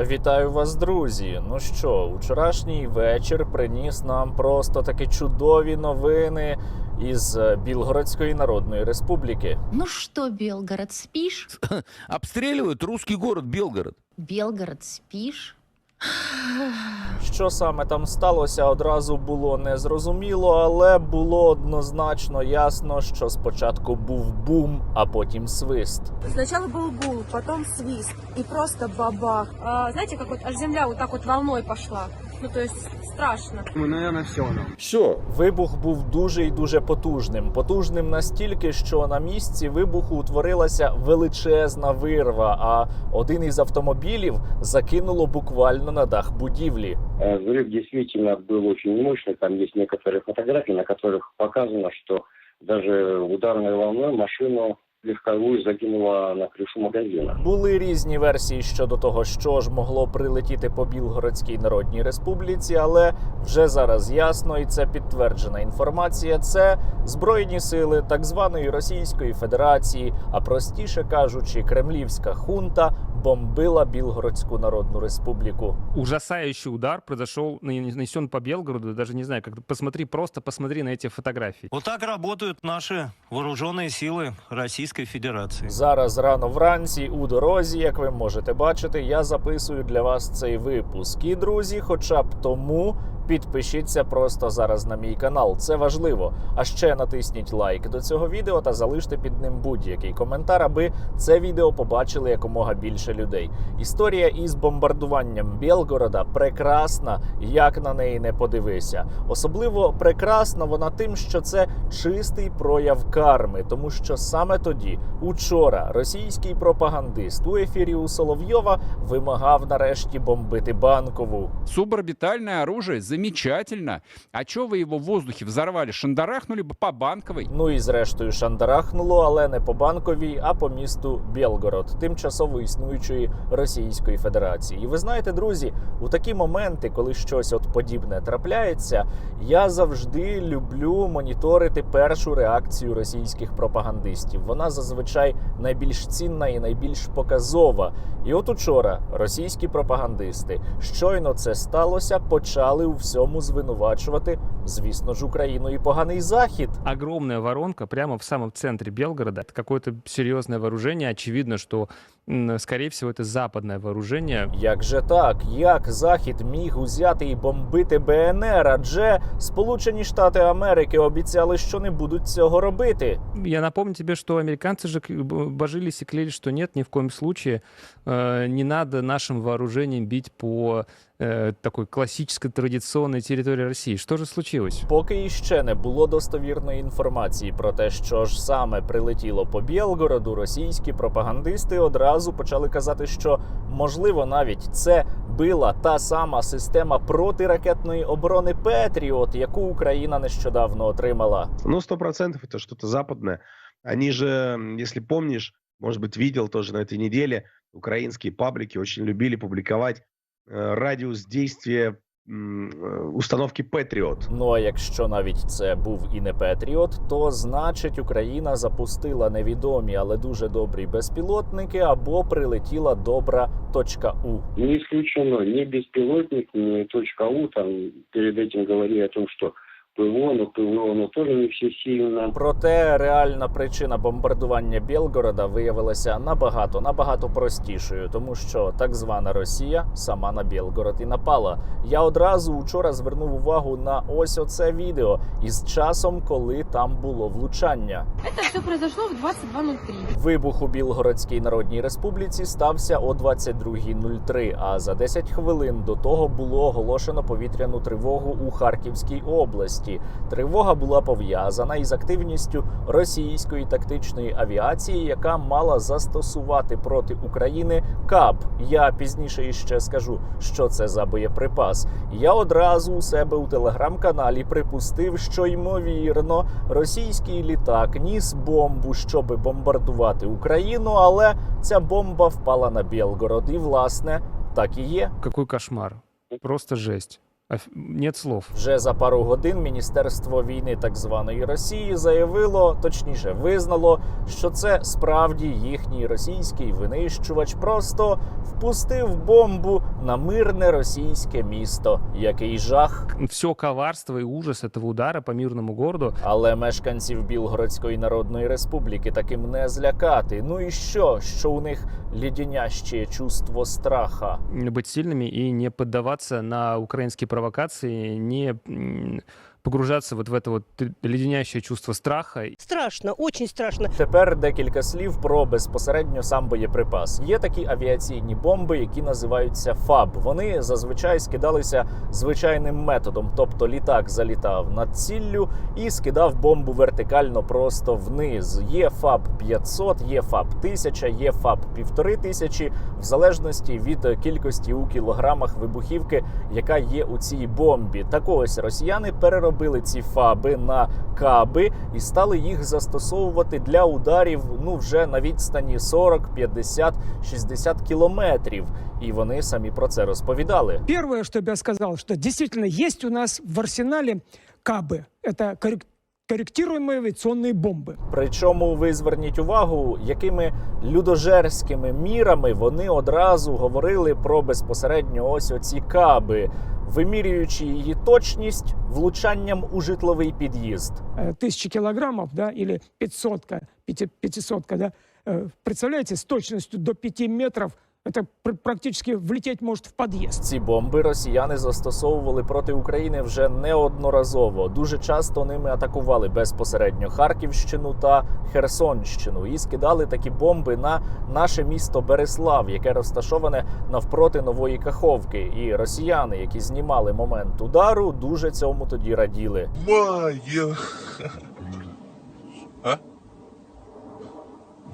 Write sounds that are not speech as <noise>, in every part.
Вітаю вас, друзі. Ну що, вчорашній вечір приніс нам просто такі чудові новини із е, Білгородської Народної Республіки. Ну що, Білгород, спіш? <laughs> Обстрілюють русський город Білгород. Білгород, спишь? Що саме там сталося, одразу було незрозуміло, але було однозначно ясно, що спочатку був бум, а потім свист. Сначала був бум, потім свист і просто бабах. А, знаєте, як от земля отак так волною пішла. Ну, то есть страшно. Ну, наверное, все. Все. Вибух був дуже і дуже потужним. Потужним настільки, що на місці вибуху утворилася величезна вирва, а один із автомобілів закинуло буквально на дах будівлі. Э, Взрыв действительно был очень мощный. Там есть некоторые фотографии, на которых показано, что даже ударной волной машину легковую закинула на крышу магазина. Були різні версії щодо того, що ж могло прилетіти по Білгородській Народній Республіці, але вже зараз ясно, і це підтверджена інформація. Це збройні сили так званої Російської Федерації, а простіше кажучи, кремлівська хунта бомбила Білгородську Народну Республіку. ужасающий удар произошел, нанесен по Белгороду. Даже не знаю, как посмотри, просто посмотри на эти фотографии. Вот так работают наши вооруженные силы Российской Федерации. Зараз рано вранці у дорозі, як ви можете бачити, я записую для вас цей випуск. І друзі, хоча б тому. Підпишіться просто зараз на мій канал, це важливо. А ще натисніть лайк до цього відео та залиште під ним будь-який коментар, аби це відео побачили якомога більше людей. Історія із бомбардуванням Білгорода прекрасна, як на неї не подивися. Особливо прекрасна вона тим, що це чистий прояв карми, тому що саме тоді, учора, російський пропагандист у ефірі у Соловйова вимагав нарешті бомбити банкову. Суборбитальное оружие замечательно. А чё вы его в воздухе взорвали? Шандарахнули бы по банковой. Ну і зрештою шандарахнуло, але не по банковій, а по місту Білгород, тимчасово існуючої Російської Федерації. І ви знаєте, друзі, у такі моменти, коли щось от подібне трапляється, я завжди люблю моніторити першу реакцію російських пропагандистів. Вона зазвичай найбільш цінна і найбільш показова. І от учора російські пропагандисти щойно це сталося, почали у всьому звинувачувати, звісно ж, Україну і поганий захід. Огромная воронка прямо в самом центре Белгорода. Это какое-то серьезное вооружение. Очевидно, м, скорее всего, это западное вооружение. Як же так? Як Захід міг узяти і бомбити БНР? Адже Сполучені Штати Америки обіцяли, що не будуть цього робити. Я напомню тебе, что американцы же к- б- божились и клялись, что нет, ни в коем случае э, не надо нашим вооружением бить по э, такой классической традиционной территории России. Что же случилось? Поки іще не було достовірної інформації про те, що ж саме прилетіло по Білгороду, російські пропагандисти одразу почали казати, що можливо навіть це била та сама система протиракетної оборони Петріот, яку Україна нещодавно отримала. Ну, сто процентов это что-то западное. Они же, м, если помнишь, может быть, видел тоже на этой неделе, украинские паблики очень любили публиковать э, радиус действия м, э, установки Патриот. Ну а якщо навіть це був і не Петріот, то значить Україна запустила невідомі, але дуже добрі безпілотники або прилетіла добра точка У. Не исключено ни беспилотник, ни точка У. Там перед этим говорили о том, что ПВО, но ПВО но тоже не все сильно. Проте реальна причина бомбардування Білгорода виявилася набагато набагато простішою, тому що так звана Росія сама на Білгород і напала. Я одразу учора звернув увагу на ось оце відео із часом, коли там було влучання. Это все произошло в 22.03. Вибух у Білгородській Народній Республіці стався о 22.03, а за 10 хвилин до того було оголошено повітряну тривогу у Харківській області. Тривога була пов'язана із активністю російської тактичної авіації, яка мала застосувати проти України КАБ. Я пізніше іще скажу, що це за боєприпас. Я одразу у себе у телеграм-каналі припустив, що ймовірно російський літак ніс бомбу, щоби бомбардувати Україну, але ця бомба впала на Білгород. І власне так і є. Какой кошмар. Просто жесть. Оф- Нет слов. Вже за пару годин Міністерство війни так званої Росії заявило, точніше визнало, що це справді їхній російський винищувач просто впустив бомбу на мирне російське місто. Який жах! Все коварство и ужас этого удара по мирному городу Але мешканців Білгородської Народної Республіки таким не злякати. Ну і що? Що у них лідяняще чувство страха? быть сильными и не поддаваться на украинские провокации, не погружаться вот в это вот леденящее чувство страха. Страшно, очень страшно. Тепер декілька слів про безпосередньо сам боєприпас. Є такі авіаційні бомби, які називаються ФАБ. Вони зазвичай скидалися звичайним методом, тобто літак залітав над ціллю і скидав бомбу вертикально просто вниз. Є ФАБ 500, є ФАБ 1000, є ФАБ 1500, в залежності від кількості у кілограмах вибухівки, яка є у цій бомбі. Так ось росіяни переробили ці фаби на каби і стали їх застосовувати для ударів ну вже на відстані 40, 50, 60 кілометрів. І вони самі про це розповідали. Первое, что бы я сказал, что действительно есть у нас в арсенале КАБы. Это коррек- корректируемые авиационные бомбы. Причому ви зверніть увагу, якими людожерськими мірами вони одразу говорили про безпосередньо ось оці каби, вимірюючи її точність влучанням у житловий під'їзд. Э, Тысячи килограммов, да, или 500 500 да. Э, Представляете, с точностью до 5 метров это пр- практически влететь может в подъезд. Ці бомби росіяни застосовували проти України вже неодноразово. Дуже часто ними атакували безпосередньо Харківщину та Херсонщину і скидали такі бомби на наше місто Береслав, яке розташоване навпроти нової Каховки. І росіяни, які знімали момент удару, дуже цьому тоді раділи. Має. А?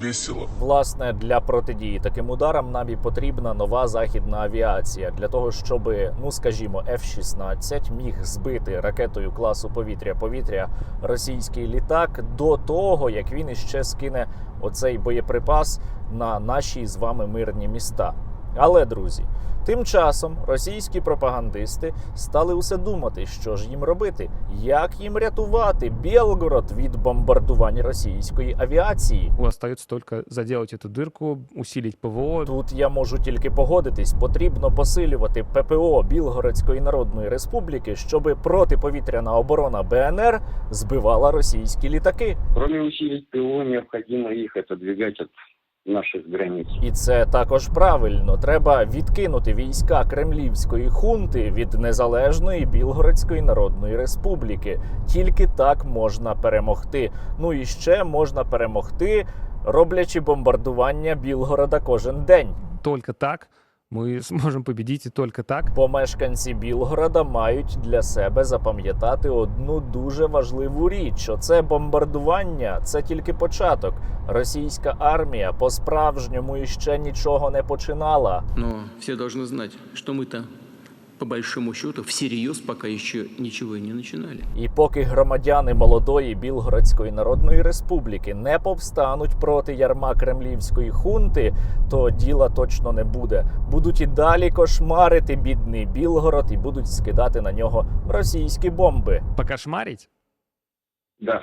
Весело. Власне, для протидії таким ударам нам і потрібна нова західна авіація для того, щоб, ну скажімо, F-16 міг збити ракетою класу повітря-повітря російський літак до того, як він іще скине оцей боєприпас на наші з вами мирні міста. Але, друзі, тим часом російські пропагандисти стали усе думати, що ж їм робити, як їм рятувати Білгород від бомбардувань російської авіації. Остается только заделать эту дырку, усилить ПВО. Тут я можу тільки погодитись. Потрібно посилювати ППО Білгородської Народної Республіки, щоб протиповітряна оборона БНР збивала російські літаки. Кроме усилить ПВО, необходимо их отодвигать от наших границь, І це також правильно. Треба відкинути війська кремлівської хунти від незалежної Білгородської Народної Республіки. Тільки так можна перемогти. Ну і ще можна перемогти, роблячи бомбардування Білгорода кожен день. Тільки так мы <laughs> сможем победить и только так. Бо мешканці Білгорода мають для себе запам'ятати одну дуже важливу річ: що це бомбардування це тільки початок. Російська армія по-справжньому іще нічого не починала. Но все должны знать, что мы-то, по большому счету, всерьез пока еще ничего и не начинали. І поки громадяни молодої Білгородської Народної Республіки не повстануть проти ярма кремлівської хунти, то діла точно не буде. Будуть і далі кошмарити бідний Білгород і будуть скидати на нього російські бомби. Покошмарить? Да.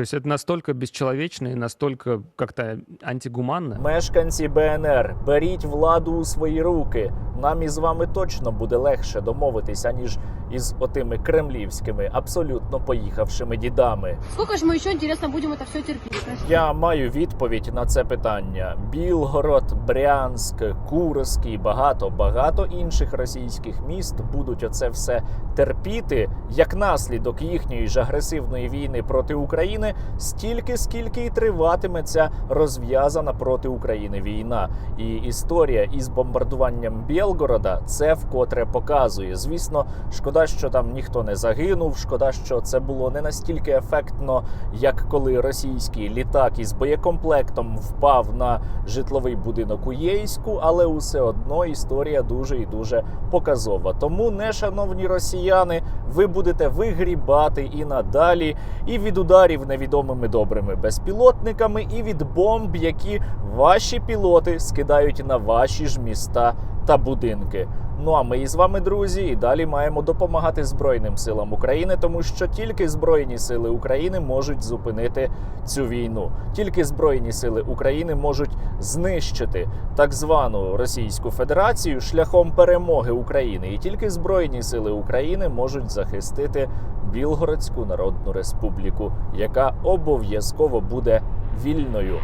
То есть это настолько бесчеловечно и настолько как-то антигуманно. Мешканці БНР, беріть владу у свої руки. Нам із вами точно буде легше домовитися, ніж із отими кремлівськими, абсолютно поїхавшими дідами. Сколько же мы еще, интересно, будем это все терпеть? Я маю відповідь на це питання: Білгород, Брянськ, Курськ і багато багато інших російських міст будуть оце все терпіти як наслідок їхньої ж агресивної війни проти України, стільки скільки і триватиме ця розв'язана проти України війна. І історія із бомбардуванням Білгорода це вкотре показує. Звісно, шкода, що там ніхто не загинув. Шкода, що це було не настільки ефектно, як коли російський літак із боєкомплектом впав на житловий будинок у Єйську, але усе одно історія дуже і дуже показова. Тому, не шановні росіяни, ви будете вигрібати і надалі, і від ударів невідомими добрими безпілотниками, і від бомб, які ваші пілоти скидають на ваші ж міста та будинки. Ну а ми із вами, друзі, і далі маємо допомагати Збройним силам України, тому що тільки Збройні сили України можуть зупинити цю війну. Тільки Збройні сили України можуть знищити так звану Російську Федерацію шляхом перемоги України. І тільки Збройні сили України можуть захистити Білгородську Народну Республіку, яка обов'язково буде вільною.